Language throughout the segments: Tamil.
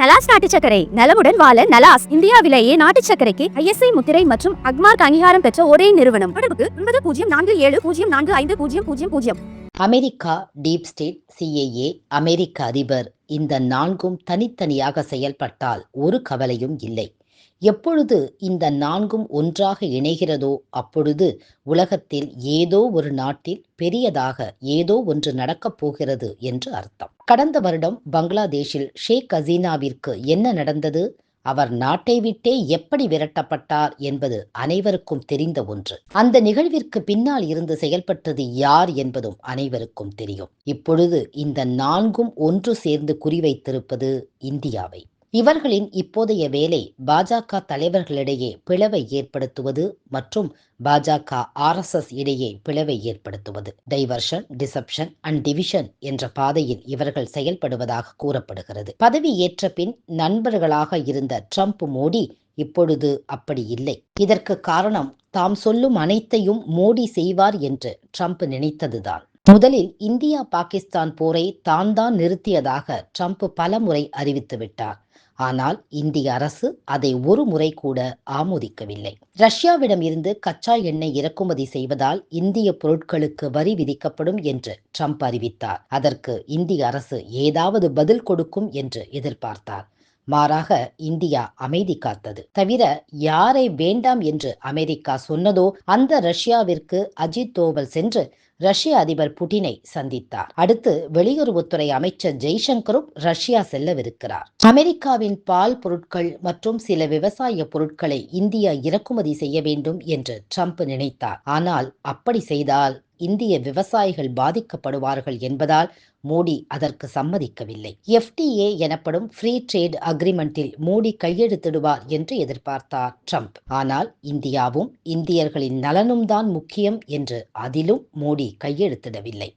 நலாஸ் நாட்டு சக்கரை நலமுடன் வாழ நலாஸ் இந்தியாவிலேயே நாட்டு சக்கரைக்கு ஐஎஸ்ஐ முத்திரை மற்றும் அக்மார்க் அங்கீகாரம் பெற்ற ஒரே நிறுவனம். தொடர்புக்கு ஒன்பது பூஜ்ஜியம் நான்கு ஏழு பூஜ்ஜியம் நான்கு ஐந்து பூஜ்ஜியம் பூஜ்ஜியம் பூஜ்ஜியம். அமெரிக்கா டீப் ஸ்டேட் சிஏஏ அமெரிக்க அதிபர். இந்த நான்கும் தனித்தனியாக செயல்பட்டால் ஒரு கவலையும் இல்லை. எப்பொழுது இந்த நான்கும் ஒன்றாக இணைகிறதோ அப்பொழுது உலகத்தில் ஏதோ ஒரு நாட்டில் பெரியதாக ஏதோ ஒன்று நடக்கப் போகிறது என்று அர்த்தம். கடந்த வருடம் பங்களாதேஷில் ஷேக் ஹசீனாவிற்கு என்ன நடந்தது? அவர் நாட்டை விட்டே எப்படி விரட்டப்பட்டார் என்பது அனைவருக்கும் தெரிந்த ஒன்று. அந்த நிகழ்விற்கு பின்னால் இருந்து செயல்பட்டது யார் என்பதும் அனைவருக்கும் தெரியும். இப்பொழுது இந்த நான்கும் ஒன்று சேர்ந்து குறிவைத்திருப்பது இந்தியாவை. இவர்களின் இப்போதைய வேலை பாஜக தலைவர்களிடையே பிளவை ஏற்படுத்துவது மற்றும் பாஜக ஆர்எஸ்எஸ் இடையே பிளவை ஏற்படுத்துவது. டைவர்ஷன் டிசப்ஷன் அண்ட் டிவிஷன் என்ற பாதையில் இவர்கள் செயல்படுவதாக கூறப்படுகிறது. பதவி ஏற்ற பின் நண்பர்களாக இருந்த ட்ரம்ப் மோடி இப்பொழுது அப்படி இல்லை. இதற்கு காரணம் தாம் சொல்லும் அனைத்தையும் மோடி செய்வார் என்று ட்ரம்ப் நினைத்ததுதான். முதலில் இந்தியா பாகிஸ்தான் போரை தான் தான் நிறுத்தியதாக ட்ரம்ப் பலமுறை அறிவித்து விட்டார். ஆனால் இந்திய அரசு அதை ஒரு முறை கூட ஆமோதிக்கவில்லை. ரஷ்யாவிடம் இருந்து கச்சா எண்ணெய் இறக்குமதி செய்வதால் இந்திய பொருட்களுக்கு வரி விதிக்கப்படும் என்று ட்ரம்ப் அறிவித்தார். அதற்கு இந்திய அரசு ஏதாவது பதில் கொடுக்கும் என்று எதிர்பார்த்தார். மாறாக இந்தியா அமைதி காத்தது. தவிர யாரை வேண்டாம் என்று அமெரிக்கா சொன்னதோ அந்த ரஷ்யாவிற்கு அஜித் தோவல் சென்று ரஷ்ய அதிபர் புட்டினை சந்தித்தார். அடுத்து வெளியுறவுத்துறை அமைச்சர் ஜெய்சங்கரும் ரஷ்யா செல்லவிருக்கிறார். அமெரிக்காவின் பால் பொருட்கள் மற்றும் சில விவசாய பொருட்களை இந்தியா இறக்குமதி செய்ய வேண்டும் என்று ட்ரம்ப் நினைத்தார். ஆனால் அப்படி செய்தால் இந்திய விவசாயிகள் பாதிக்கப்படுவார்கள் என்பதால் மோடி அதற்கு சம்மதிக்கவில்லை. எஃப்டிஏ எனப்படும் ஃப்ரீ ட்ரேட் அக்ரிமெண்டில் மோடி கையெழுத்திடுவார் என்று எதிர்பார்த்தார் ட்ரம்ப். ஆனால் இந்தியாவும் இந்தியர்களின் நலனும் தான் முக்கியம் என்று அதிலும் மோடி கையெழுத்திடவில்லை.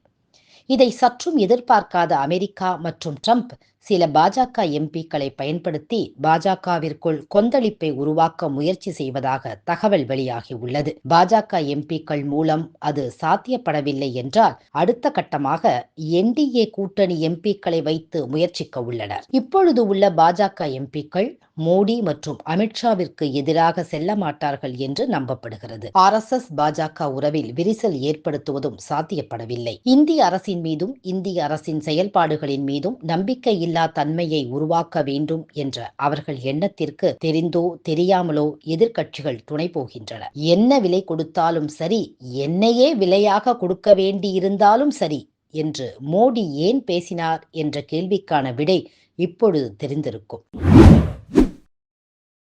இதை சற்றும் எதிர்பார்க்காத அமெரிக்கா மற்றும் ட்ரம்ப் சில பாஜக எம்பிக்களை பயன்படுத்தி பாஜகவிற்குள் கொந்தளிப்பை உருவாக்க முயற்சி செய்வதாக தகவல் வெளியாகி உள்ளது பாஜக எம்பிக்கள் மூலம் அது சாத்தியப்படவில்லை என்றால் அடுத்த கட்டமாக என்டிஏ கூட்டணி எம்பிக்களை வைத்து முயற்சிக்க உள்ளனர். இப்பொழுது உள்ள பாஜக எம்பிக்கள் மோடி மற்றும் அமித்ஷாவிற்கு எதிராக செல்ல மாட்டார்கள் என்று நம்பப்படுகிறது. ஆர் எஸ் எஸ் பாஜக உறவில் விரிசல் ஏற்படுத்துவதும் சாத்தியப்படவில்லை. இந்திய அரசின் மீதும் இந்திய அரசின் செயல்பாடுகளின் மீதும் நம்பிக்கை இல்லா தன்மையை உருவாக்க வேண்டும் என்ற அவர்கள் எண்ணத்திற்கு தெரிந்தோ தெரியாமலோ எதிர்க்கட்சிகள் துணை போகின்றன. என்ன விலை கொடுத்தாலும் சரி என்னையே விலையாக கொடுக்க வேண்டியிருந்தாலும் சரி என்று மோடி ஏன் பேசினார் என்ற கேள்விக்கான விடை இப்பொழுது தெரிந்திருக்கும்.